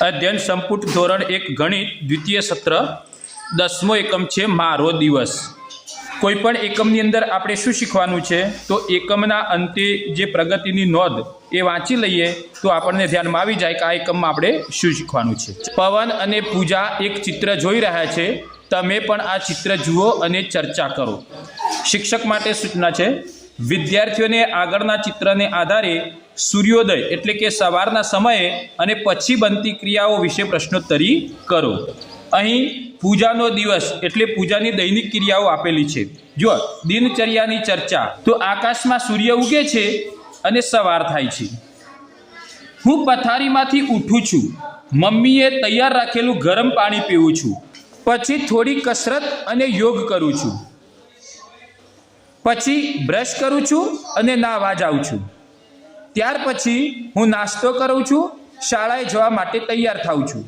અધ્યયન સંપુટ ધોરણ એક ગણિત, દ્વિતીય સત્ર, દસમો એકમ છે મારો દિવસ. કોઈપણ એકમની અંદર આપણે શું શીખવાનું છે? તો એકમના અંતે જે પ્રગતિની નોંધ એ વાંચી લઈએ તો આપણને ધ્યાનમાં આવી જાય કે આ એકમમાં આપણે શું શીખવાનું છે. પવન અને પૂજા એક ચિત્ર જોઈ રહ્યા છે. તમે પણ આ ચિત્ર જુઓ અને ચર્ચા કરો. શિક્ષક માટે સૂચના છે વિદ્યાર્થીઓને આગળના ચિત્રને આધારે સૂર્યોદય એટલે કે સવારના સમયે અને પછી બનતી ક્રિયાઓ વિશે પ્રશ્નોત્તરી કરો. અહીં પૂજાનો દિવસ એટલે પૂજાની દૈનિક ક્રિયાઓ આપેલી છે. જો દિનચર્યાની ચર્ચા. તો આકાશમાં સૂર્ય ઉગે છે અને સવાર થાય છે. હું પથારીમાંથી ઉઠું છું. મમ્મીએ તૈયાર રાખેલું ગરમ પાણી પીવું છું. પછી થોડી કસરત અને યોગ કરું છું. પછી બ્રશ કરું છું અને નાવા જાઉં છું. ત્યાર પછી હું નાસ્તો કરું છું, શાળાએ જવા માટે તૈયાર થાઉં છું.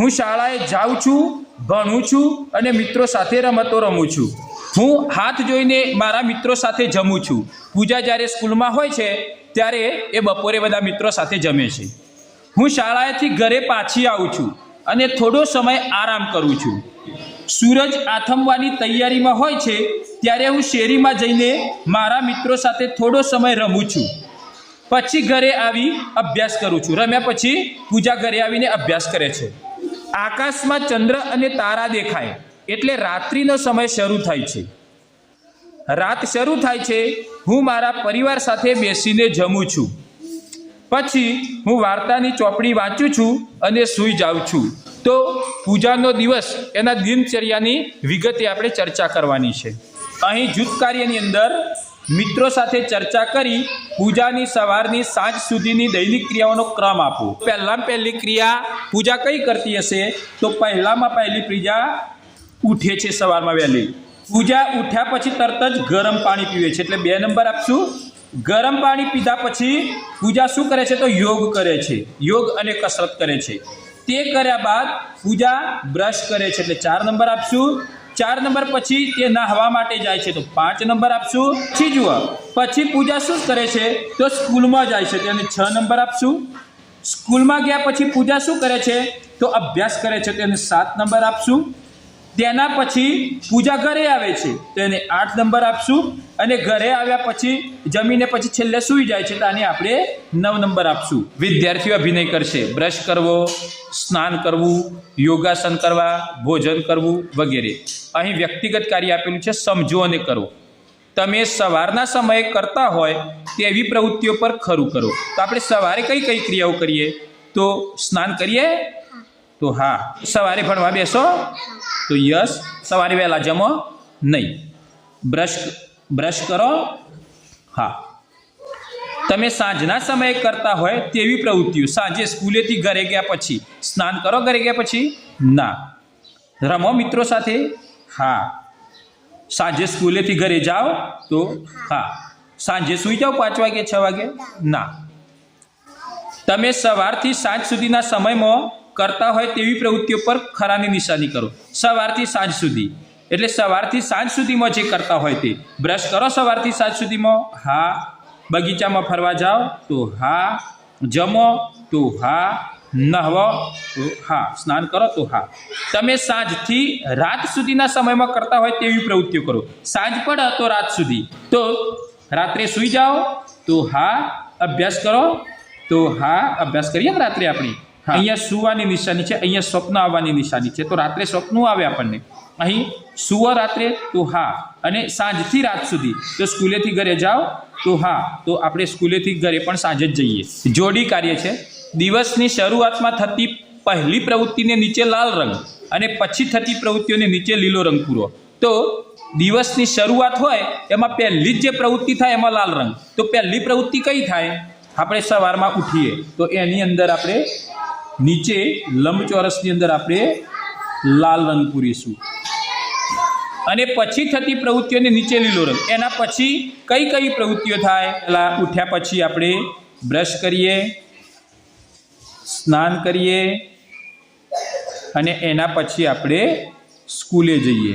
હું શાળાએ જાઉં છું, ભણું છું અને મિત્રો સાથે રમતો રમું છું. હું હાથ જોઈને મારા મિત્રો સાથે જમું છું. પૂજા જ્યારે સ્કૂલમાં હોય છે, ત્યારે એ બપોરે બધા મિત્રો સાથે જમે છે. હું શાળાએથી ઘરે પાછી આવું છું અને થોડો સમય આરામ કરું છું. સૂરજ આથમવાની તૈયારીમાં હોય છે, ત્યારે હું શેરીમાં જઈને મારા મિત્રો સાથે થોડો સમય રમું છું. પછી ઘરે આવી અભ્યાસ કરું છું. રમ્યા પછી પૂજા ઘરે આવીને અભ્યાસ કરે છે. આકાશમાં ચંદ્ર અને તારા દેખાય, એટલે રાત્રિનો સમય શરૂ થાય છે. રાત શરૂ થાય છે, હું મારા પરિવાર સાથે બેસીને જમું છું. પછી હું વાર્તાની ચોપડી વાંચું છું અને સૂઈ જાઉં છું. તો પૂજાનો દિવસ, એના દિનચર્યાની વિગતે આપણે ચર્ચા કરવાની છે. અહીં જૂથ કાર્યની અંદર મિત્રો સાથે ચર્ચા કરી પૂજાની સવારની સાંજ સુધીની દૈનિક ક્રિયાઓનો ક્રમ આપો પહેલાં પહેલી ક્રિયા, પૂજા કઈ કરતી હશે? તો પહેલામાં પહેલી પૂજા ઉઠે છે સવારમાં વહેલી. પૂજા ઉઠ્યા પછી તરત જ ગરમ પાણી પીવે છે. એટલે બે નંબર આપશું. ગરમ પાણી પીધા પછી પૂજા શું કરે છે? તો યોગ કરે છે. યોગ અને કસરત કરે છે. તે કર્યા બાદ પૂજા બ્રશ કરે છે. એટલે ચાર નંબર આપશું. ચાર નંબર પછી તે નાહવા માટે જાય છે. તો પાંચ નંબર આપશું. પછી જુઓ. પછી પૂજા શું કરે છે? તો સ્કૂલમાં જાય છે. તેને છ નંબર આપશું. સ્કૂલમાં ગયા પછી પૂજા શું કરે છે? તો અભ્યાસ કરે છે. તેને સાત નંબર આપશું. તેના પછી પૂજા ઘરે આવે છે. તો એને આઠ નંબર આપશું અને ઘરે આવ્યા પછી જમીને પછી છેલ્લે સૂઈ જાય છે તો આને આપણે નવ નંબર આપશું. વિદ્યાર્થીઓ અભિનય કરશે. બ્રશ કરવો સ્નાન કરવું યોગાસન કરવા ભોજન કરવું વગેરે. અહીં વ્યક્તિગત કાર્ય આપેલું છે સમજો અને કરો. તમે સવારના સમયે કરતા હોય તેવી પ્રવૃત્તિઓ પર ખરું કરો. તો આપણે સવારે કઈ કઈ ક્રિયાઓ કરીએ? તો સ્નાન કરીએ? તો હા. સવારે ભણવા બેસો? તો યસ સવારે વહેલા જમો નહીં. બ્રશ બ્રશ કરો. હા. તમે સાંજના સમયે કરતા હોય તેવી પ્રવૃત્તિઓ. સાંજે સ્કૂલેથી ઘરે ગયા પછી સ્નાન કરો ઘરે ગયા પછી? ના. રમો મિત્રો સાથે? હા. સાંજે સ્કૂલેથી ઘરે જાઓ તો? હા. સાંજે સૂઈ જાઓ પાંચ વાગે, છ વાગે? ના. તમે સવારથી સાંજ સુધીના સમયમાં કરતા હોય તેવી પ્રવૃત્તિઓ પર ખરાની નિશાની કરો. સવારથી સાંજ સુધી. એટલે સવારથી સાંજ સુધીમાં જે કરતા હોય તે. બ્રશ કરો સવારથી સાંજ સુધીમાં. હા. બગીચામાં ફરવા જાઓ તો હા. જમો તો હા. નહવો તો હા. સ્નાન કરો તો હા. તમે સાંજથી રાત સુધીના સમયમાં કરતા હોય તેવી પ્રવૃત્તિઓ કરો. સાંજ પડે તો રાત સુધી. તો રાત્રે સૂઈ જાઓ તો હા. અભ્યાસ કરો તો હા. અભ્યાસ કરીએ ને રાત્રે આપણે? અહીંયા સુવાની નિશાની છે, અહીંયા સ્વપ્ન આવવાની નિશાની છે. તો રાત્રે સ્વપ્નો આવે આપણને. અહીં સુવો રાત્રે તો હા અને સાંજથી રાત સુધી. તો સ્કૂલેથી ઘરે જાઓ તો હા. તો આપણે સ્કૂલેથી ઘરે પણ સાંજે જ જઈએ. જોડી કાર્ય છે. દિવસની શરૂઆતમાં થતી પહેલી પ્રવૃત્તિને નીચે લાલ રંગ અને પછી થતી પ્રવૃત્તિઓને નીચે લીલો રંગ પૂરો. તો દિવસની શરૂઆત હોય, એમાં પહેલી જ જે પ્રવૃત્તિ થાય એમાં લાલ રંગ. તો પહેલી પ્રવૃત્તિ કઈ થાય? આપણે સવારમાં ઉઠીએ. તો એની અંદર આપણે નીચે લંબચોરસની અંદર આપણે લાલ રંગ પૂરીશું. અને પછી થતી પ્રવૃત્તિઓને નીચે લીલો રંગ. એના પછી કઈ કઈ પ્રવૃત્તિઓ થાય? પેલા ઉઠ્યા પછી આપણે બ્રશ કરીએ, સ્નાન કરીએ, અને એના પછી આપણે સ્કૂલે જઈએ.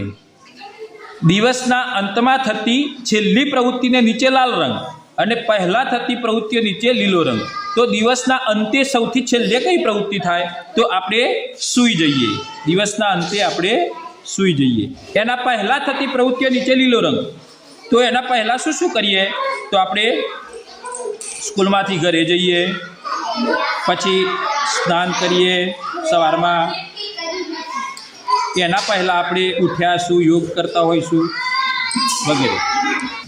દિવસના અંતમાં થતી છેલ્લી પ્રવૃત્તિને નીચે લાલ રંગ. અને પહેલાં થતી પ્રવૃત્તિઓ નીચે લીલો રંગ. તો દિવસના અંતે સૌથી છેલ્લે કઈ પ્રવૃત્તિ થાય? તો આપણે સૂઈ જઈએ. દિવસના અંતે આપણે સૂઈ જઈએ. એના પહેલાં થતી પ્રવૃત્તિઓ નીચે લીલો રંગ. તો એના પહેલાં શું શું કરીએ? તો આપણે સ્કૂલમાંથી ઘરે જઈએ. પછી સ્નાન કરીએ સવારમાં. એના પહેલાં આપણે ઉઠ્યા શું યોગ કરતા હોઈશું વગેરે.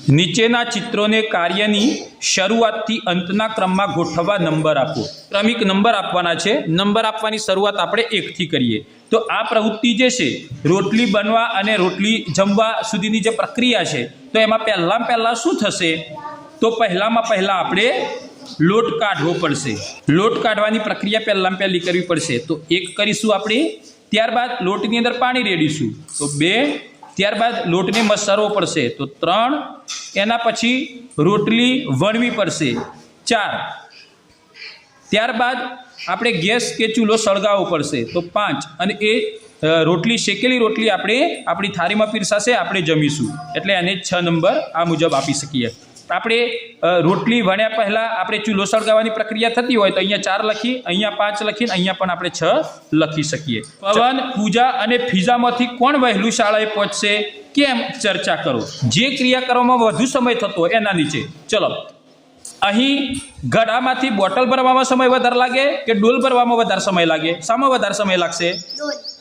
નીચેના ચિત્રોને કાર્યની શરૂઆતથી અંતના ક્રમમાં ગોઠવવા નંબર આપો. ક્રમિક નંબર આપવાના છે. નંબર આપવાની શરૂઆત આપણે એકથી કરીએ. તો આ પ્રવૃત્તિ જે છે, રોટલી બનવા અને રોટલી જમવા સુધીની જે પ્રક્રિયા છે, તો એમાં પહેલાં પહેલાં શું થશે? તો પહેલાંમાં પહેલાં આપણે લોટ કાઢવો પડશે. લોટ કાઢવાની પ્રક્રિયા પહેલાં પહેલી કરવી પડશે. તો એક કરીશું આપણે, ત્યારબાદ લોટની અંદર પાણી રેડીશું. તો બે, ત્યારબાદ લોટને મસરવો પડશે. તો ત્રણ એના પછી રોટલી વણવી પડશે. ચાર. ત્યારબાદ આપણે ગેસ કે ચૂલો સળગાવવો પડશે. તો પાંચ. અને એ રોટલી, શેકેલી રોટલી આપણે આપણી થાળીમાં પીરસાશે, આપણે જમીશું. એટલે એને છ નંબર આ મુજબ આપી શકીએ. આપણે રોટલી વણ્યા પહેલાં આપણે ચૂલો સળગાવવાની પ્રક્રિયા થતી હોય તો અહીંયા ચાર લખી અહીંયા પાંચ લખીને અહીંયા પણ આપણે છ લખી શકીએ. પવન પૂજા અને ફીઝામાંથી કોણ વહેલું શાળાએ પહોંચશે? કેમ? ચર્ચા કરો. જે ક્રિયા કરવામાં વધુ સમય થતો એના નીચે. ચલો. અહીં ગળામાંથી બોટલ ભરવામાં સમય વધારે લાગે કે ડોલ ભરવામાં વધારે સમય લાગે? શામાં વધારે સમય લાગશે?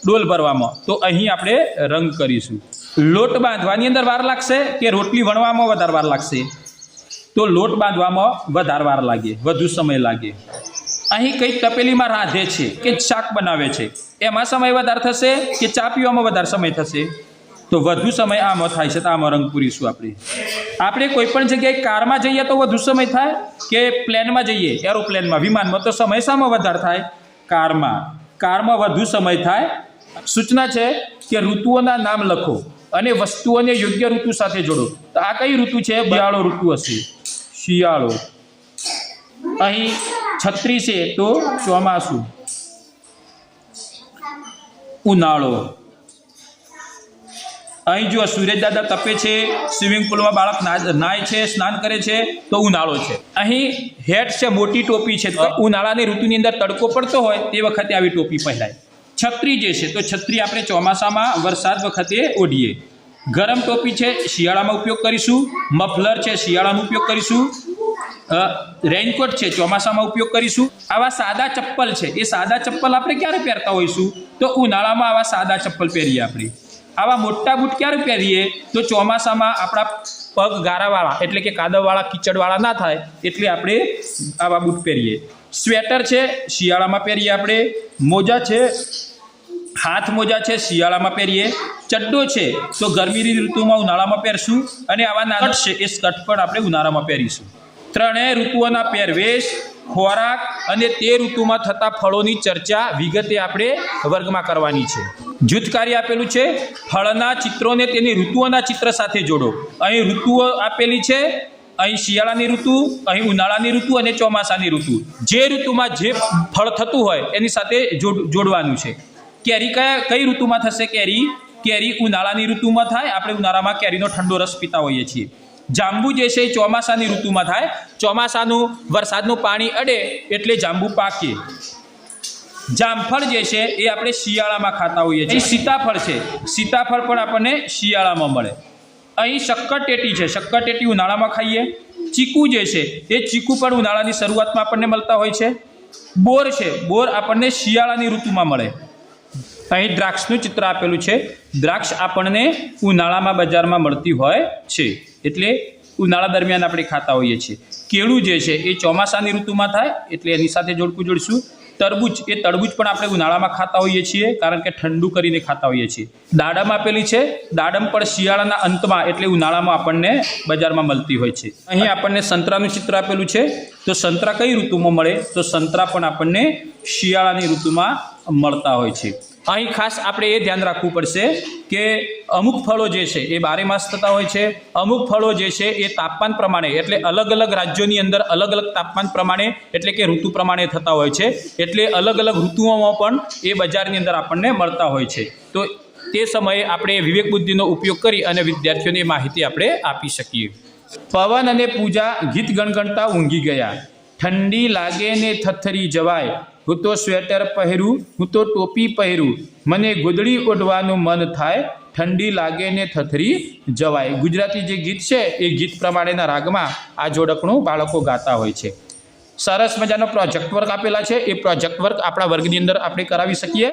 ડોલ ભરવામાં. તો અહીં આપણે રંગ કરીશું. લોટ બાંધવાની અંદર વાર લાગશે કે રોટલી વણવામાં વધારે વાર લાગશે? તો લોટ બાંધવામાં વધારે વાર લાગે, વધુ સમય લાગે. અહીં કંઈક તપેલીમાં રાંધે છે કે શાક બનાવે છે. એમાં સમય વધારે થશે કે ચા પીવામાં વધારે સમય થશે? તો વધુ સમય આમાં થાય છે, તો આમાં રંગ પૂરીશું આપણે. આપણે કોઈ પણ જગ્યાએ કારમાં જઈએ તો વધુ સમય થાય કે પ્લેનમાં જઈએ? એરોપ્લેનમાં, વિમાનમાં તો સમય શામાં વધારે થાય કારમાં. કારમાં વધુ સમય થાય. સૂચના છે કે ઋતુઓના નામ લખો. અને વસ્તુઓને યોગ્ય ઋતુ સાથે જોડો. તો આ કઈ ઋતુ છે? શિયાળો ઋતુ હશે. શિયાળો. અહીં છત્રી છે તો ચોમાસું. ઉનાળો. અહીં જો સૂર્યદાદા દાદા તપે છે સ્વિમિંગ પુલમાં બાળક નાય છે સ્નાન કરે છે તો ઉનાળો છે. અહીં હેટ છે મોટી ટોપી છે. ઉનાળાની ઋતુની અંદર તડકો પડતો હોય તે વખતે આવી ટોપી પહેરાય. છત્રી જે છે, તો છત્રી આપણે ચોમાસામાં વરસાદ વખતે ઓઢીએ. ગરમ ટોપી છે, શિયાળામાં ઉપયોગ કરીશું. મફલર છે શિયાળામાં ઉપયોગ કરીશું. રેઇનકોટ છે, ચોમાસામાં ઉપયોગ કરીશું. આવા સાદા ચપ્પલ છે, એ સાદા ચપ્પલ આપણે ક્યારે પહેરતા હોઈશું? તો ઉનાળામાં આવા સાદા ચપ્પલ પહેરીએ આપણે. આવા મોટા બૂટ ક્યારે પહેરીએ? તો ચોમાસામાં આપણા પગ ગારાવાળા, એટલે કે કાદવવાળા, કીચડવાળા ના થાય, એટલે આપણે આવા બૂટ પહેરીએ. સ્વેટર છે, શિયાળામાં પહેરીએ આપણે. મોજા છે હાથ મોજા છે, શિયાળામાં પહેરીએ. ચડ્ડો છે, તો ગરમીની ઋતુમાં ઉનાળામાં પહેરશું અને આવા નાના છે, એ સ્કર્ટ પણ આપણે ઉનાળામાં પહેરીશું. ત્રણેય ઋતુઓના પહેરવેશ, ખોરાક અને તે ઋતુમાં થતા ફળોની ચર્ચા વિગતે આપણે વર્ગમાં કરવાની છે. જૂથ કાર્ય આપેલું છે ફળના ચિત્રોને તેની ઋતુઓના ચિત્ર સાથે જોડો. અહીં ઋતુઓ આપેલી છે, અહીં શિયાળાની ઋતુ, અહીં ઉનાળાની ઋતુ અને ચોમાસાની ઋતુ. જે ઋતુમાં જે ફળ થતું હોય, એની સાથે જોડ જોડવાનું છે. કેરી કયા કઈ ઋતુમાં થશે કેરી? કેરી ઉનાળાની ઋતુમાં થાય. આપણે ઉનાળામાં કેરીનો ઠંડો રસ પીતા હોઈએ છીએ. જાંબુ જે છે એ ચોમાસાની ઋતુમાં થાય. ચોમાસાનું વરસાદનું પાણી અડે એટલે જાંબુ પાકે. જામફળ જે છે એ આપણે શિયાળામાં ખાતા હોઈએ છીએ. સીતાફળ છે. સીતાફળ પણ આપણને શિયાળામાં મળે. અહીં શક્કરટેટી છે. શક્કરટેટી ઉનાળામાં ખાઈએ. ચીકુ જે છે એ ચીકુ પણ ઉનાળાની શરૂઆતમાં આપણને મળતા હોય છે. બોર છે. બોર આપણને શિયાળાની ઋતુમાં મળે. અહીં દ્રાક્ષનું ચિત્ર આપેલું છે. દ્રાક્ષ આપણને ઉનાળામાં બજારમાં મળતી હોય છે. એટલે ઉનાળા દરમિયાન આપણે ખાતા હોઈએ છીએ. કેળું જે છે એ ચોમાસાની ઋતુમાં થાય, એટલે એની સાથે જોડકું જોડીશું. તરબૂચ, એ તરબૂચ પણ આપણે ઉનાળામાં ખાતા હોઈએ છીએ, કારણ કે ઠંડુ કરીને ખાતા હોઈએ છીએ. દાડમ આપેલી છે. દાડમ પણ શિયાળાના અંતમાં, એટલે ઉનાળામાં આપણને બજારમાં મળતી હોય છે. અહીં આપણને સંતરાનું ચિત્ર આપેલું છે. તો સંતરા કઈ ઋતુમાં મળે? તો સંતરા પણ આપણને શિયાળાની ઋતુમાં મળતા હોય છે. અહીં ખાસ આપણે એ ધ્યાન રાખવું પડશે કે અમુક ફળો જે છે એ બારે માસ થતા હોય છે. અમુક ફળો જે છે એ તાપમાન પ્રમાણે, એટલે અલગ અલગ રાજ્યોની અંદર અલગ અલગ તાપમાન પ્રમાણે, એટલે કે ઋતુ પ્રમાણે થતા હોય છે. એટલે અલગ અલગ ઋતુઓમાં પણ એ બજારની અંદર આપણને મળતા હોય છે. તો તે સમયે આપણે વિવેક બુદ્ધિનો ઉપયોગ કરી અને વિદ્યાર્થીઓને માહિતી આપણે આપી શકીએ. પવન અને પૂજા ગીત ગણગણતા ઊંઘી ગયા. ઠંડી લાગે ને થથરી જવાય. હું તો સ્વેટર પહેરું, હું તો ટોપી પહેરું. મને ગોદડી ઓઢવાનું મન થાય. ઠંડી લાગે ને થથરી જવાય. ગુજરાતી જે ગીત છે, એ ગીત પ્રમાણેના રાગમાં આ જોડકણું બાળકો ગાતા હોય છે. સરસ મજાનો પ્રોજેક્ટ વર્ક આપેલા છે. એ પ્રોજેક્ટ વર્ક આપણા વર્ગની અંદર આપણે કરાવી શકીએ.